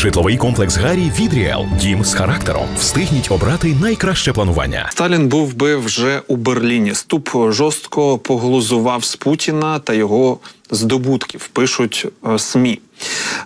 Житловий комплекс Гарі від Ріел. Дім з характером. Встигніть обрати найкраще планування. Сталін був би вже у Берліні. Ступ жорстко поглузував з Путіна та його здобутків. Пишуть е, СМІ.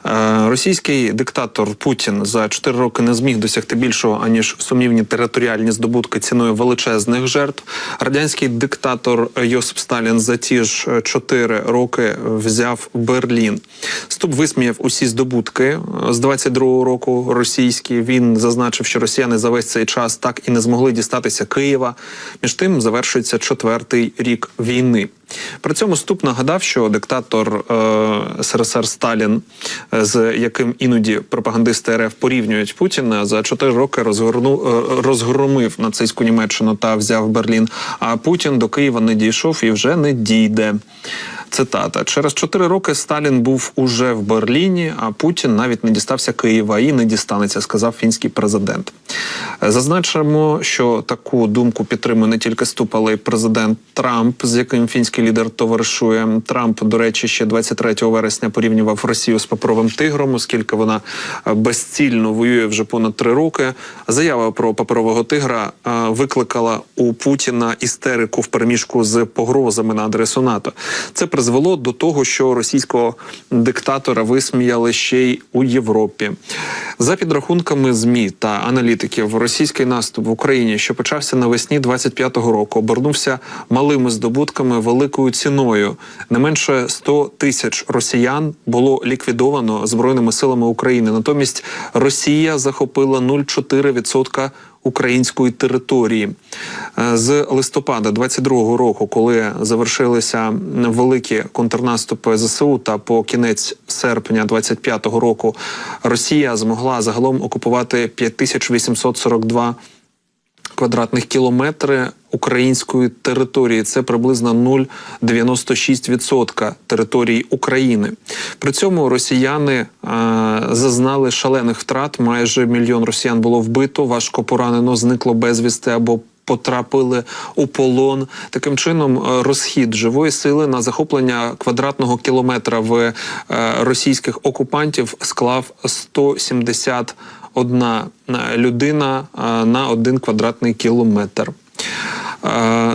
Е, Російський диктатор Путін за 4 роки не зміг досягти більшого аніж сумнівні територіальні здобутки ціною величезних жертв. Радянський диктатор Йосип Сталін за ті ж 4 роки взяв Берлін. Ступ висміяв усі здобутки з 22-го року. Російські він зазначив, що росіяни за весь цей час так і не змогли дістатися Києва. Між тим завершується четвертий рік війни. При цьому Ступ нагадав, що диктатор е, СРСР Сталін, е, з яким іноді пропагандисти РФ порівнюють Путіна, за чотири роки розгорну, е, розгромив нацистську Німеччину та взяв Берлін. А Путін до Києва не дійшов і вже не дійде. Цитата: через 4 роки Сталін був уже в Берліні, а Путін навіть не дістався Києва і не дістанеться, сказав фінський президент. Зазначимо, що таку думку підтримує не тільки Ступ, але й президент Трамп, з яким фінський лідер товаришує. Трамп, до речі, ще 23 вересня порівнював Росію з паперовим тигром, оскільки вона е, безцільно воює вже понад три роки. Заява про паперового тигра е, викликала у Путіна істерику в переміжку з погрозами на адресу НАТО. Це призвело до того, що російського диктатора висміяли ще й у Європі. За підрахунками змі та аналітиків, російський наступ в Україні, що почався навесні 25-го року, обернувся малими здобутками, великою ціною. Не менше 100 тисяч росіян було ліквідовано збройними силами України. Натомість Росія захопила 0,4% української території. Е, з листопада 22-го року, коли завершилися великі контрнаступи ЗСУ, та по кінець серпня 25-го року Росія змогла загалом окупувати 5842 квадратних кілометри української території. Це приблизно 0,96% території України. При цьому росіяни е, зазнали шалених втрат. Майже мільйон росіян було вбито, важко поранено, зникло безвісти або Потрапили у полон таким чином е, розхід живої сили на захоплення квадратного кілометра в е, російських окупантів склав 171 людина е, на один квадратний кілометр.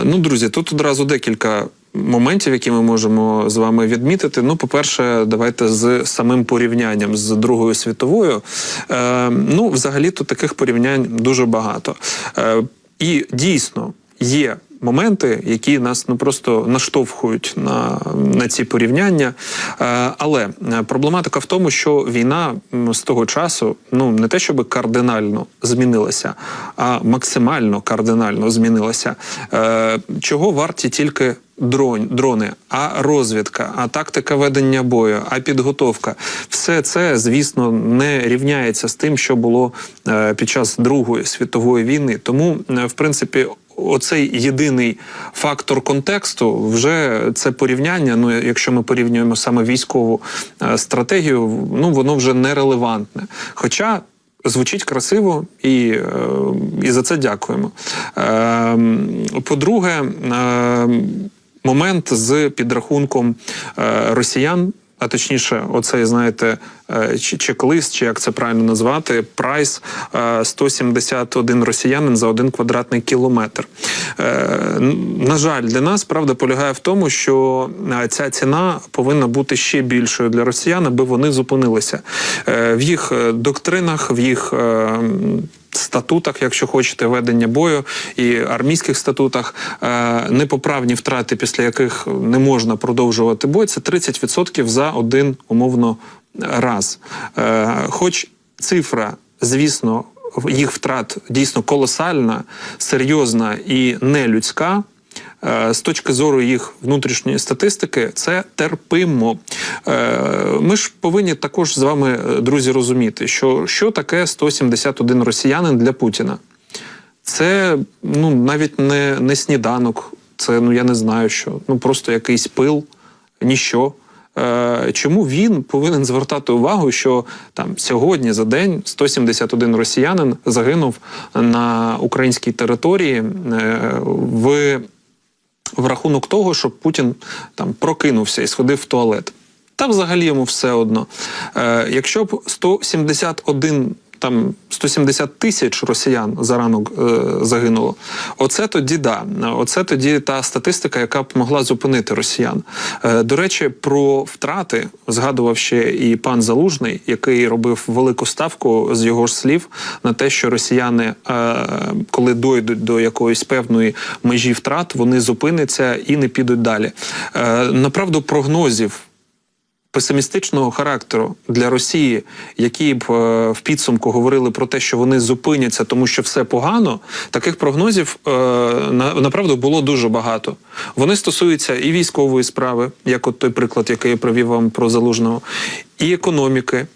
Ну, друзі, тут одразу декілька моментів, які ми можемо з вами відмітити. Ну, по-перше, давайте з самим порівнянням з Другою світовою. Е, Ну, взагалі, тут таких порівнянь дуже багато. Е, І дійсно є. Моменти, які нас ну просто наштовхують на, на ці порівняння. Е, але е, проблематика в тому, що війна з того часу ну не те, щоб кардинально змінилася, а максимально кардинально змінилася. Е, чого варті тільки дрон, дрони, а розвідка, а тактика ведення бою, а підготовка все це, звісно, не рівняється з тим, що було під час Другої світової війни. Тому, в принципі, Оцей єдиний фактор контексту, вже це порівняння. Ну, якщо ми порівнюємо саме військову е, стратегію, ну воно вже нерелевантне. Хоча звучить красиво і, е, і за це дякуємо. Е, По-друге, е, момент з підрахунком е, росіян. А точніше, оцей, знаєте, е, чек-лист, чи як це правильно назвати, прайс е, 171 росіянин за один квадратний кілометр. Е, На жаль, для нас правда полягає в тому, що е, ця ціна повинна бути ще більшою для росіян, аби вони зупинилися Е, в їх е, доктринах, в їх. Статутах, якщо хочете, ведення бою і армійських статутах е, непоправні втрати, після яких не можна продовжувати бой, це 30% за один умовно раз. Е, Хоч цифра, звісно, їх втрат дійсно колосальна, серйозна і нелюдська. Е, З точки зору їх внутрішньої статистики, це терпимо. Е, Ми ж повинні також з вами, е, друзі, розуміти, що, що таке 171 росіянин для Путіна. Це ну навіть не, не сніданок, це ну я не знаю що. Ну просто якийсь пил, ніщо. Чому він повинен звертати увагу, що там сьогодні за день 171 росіянин загинув на українській території в, в рахунок того, щоб Путін там прокинувся і сходив в туалет. та взагалі йому все одно. Е, якщо б 171 там 170 тисяч росіян за ранок е, загинуло. Оце тоді да. Оце тоді та статистика, яка б могла зупинити росіян. Е, до речі, про втрати згадував ще і пан Залужний, який робив велику ставку з його ж слів на те, що росіяни, е, коли дойдуть до якоїсь певної межі втрат, вони зупиняться і не підуть далі. Направду прогнозів песимістичного характеру для Росії, які б е, в підсумку говорили про те, що вони зупиняться, тому що все погано. Таких прогнозів е, на, направду було дуже багато. Вони стосуються і військової справи, як от той приклад, який я привів вам про залужного, і економіки.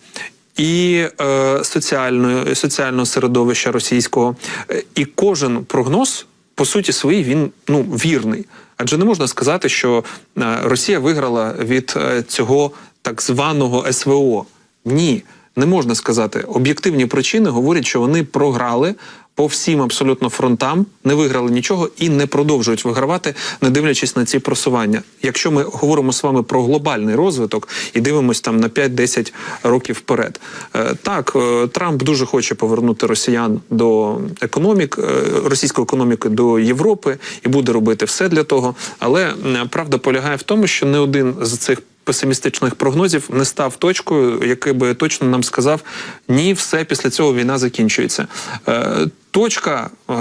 І е, соціальної, соціального середовища російського, Е, і кожен прогноз по суті своїй він ну вірний. Адже не можна сказати, що е, Росія виграла від е, цього так званого СВО. Ні, не можна сказати. Об'єктивні причини говорять, що вони програли по всім абсолютно фронтам, не виграли нічого і не продовжують вигравати, не дивлячись на ці просування. Якщо ми говоримо з вами про глобальний розвиток і дивимося там на 5-10 років вперед. Е, Так, е, Трамп дуже хоче повернути росіян до економік, е, російської економіки до Європи і буде робити все для того. Але правда полягає в тому, що не один з цих песимістичних прогнозів не став точкою, який би точно нам сказав: ні, все після цього війна закінчується. Е, Точка, е,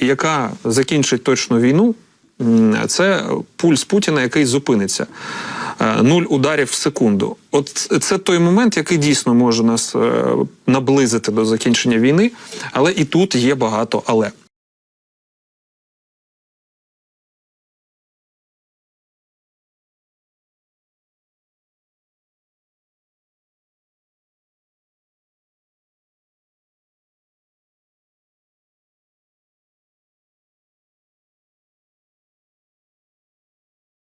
яка закінчить точно війну, це пульс Путіна, який зупиниться. Е, Нуль ударів в секунду. От це той момент, який дійсно може нас наблизити до закінчення війни, але і тут є багато але.